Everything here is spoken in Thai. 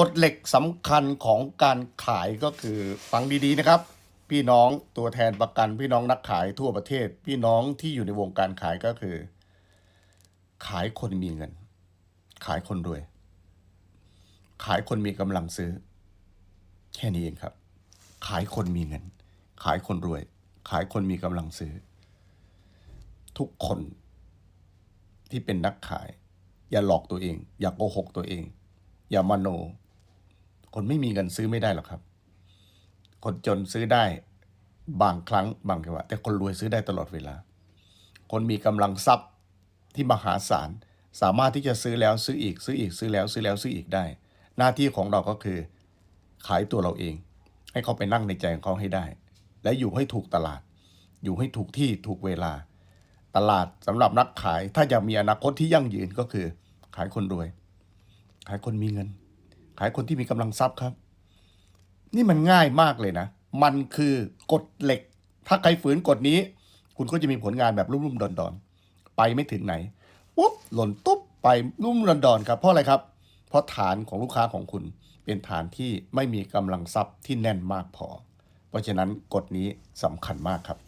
กฎเหล็กสำคัญของการขายก็คือฟังดีๆนะครับ พี่น้องตัวแทนประกัน พี่น้องนักขายทั่วประเทศ พี่น้องที่อยู่ในวงการขายก็คือ ขายคนมีเงิน ขายคนรวย ขายคนมีกำลังซื้อ แค่นี้เองครับ ขายคนมีเงิน ขายคนรวย ขายคนมีกำลังซื้อ ทุกคนที่เป็นนักขาย อย่าหลอกตัวเอง อย่าโกหกตัวเอง อย่ามโน คนไม่มีเงินซื้อไม่ได้หรอกครับ คนจนซื้อได้บางครั้งบางจังหวะแต่คนรวยซื้อได้ตลอดเวลา คนมีกำลังทรัพย์ที่มหาศาลสามารถที่จะซื้อแล้วซื้ออีกซื้ออีกซื้อแล้วซื้อแล้วซื้ออีกได้ หน้าที่ของเราก็คือ ขายตัวเราเอง ให้เขาไปนั่งในใจของเขาให้ได้ และอยู่ให้ถูกตลาด อยู่ให้ถูกที่ถูกเวลา ตลาดสำหรับนักขายถ้าอยากมีอนาคตที่ยั่งยืนก็คือ ขายคนรวย ขายคนมีเงิน ขายคนที่มีกำลังทรัพย์ครับ นี่มันง่ายมากเลยนะ มันคือกฎเหล็ก ถ้าใครฝืนกฎนี้ คุณก็จะมีผลงานแบบรุ่มๆดอนๆ ไปไม่ถึงไหนปุ๊บหล่นตุ๊บไปรุ่มๆดอนๆครับเพราะอะไรครับ เพราะฐานของลูกค้าของคุณเป็นฐานที่ไม่มีกำลังทรัพย์ที่แน่นมากพอ เพราะฉะนั้นกฎนี้สำคัญมากครับ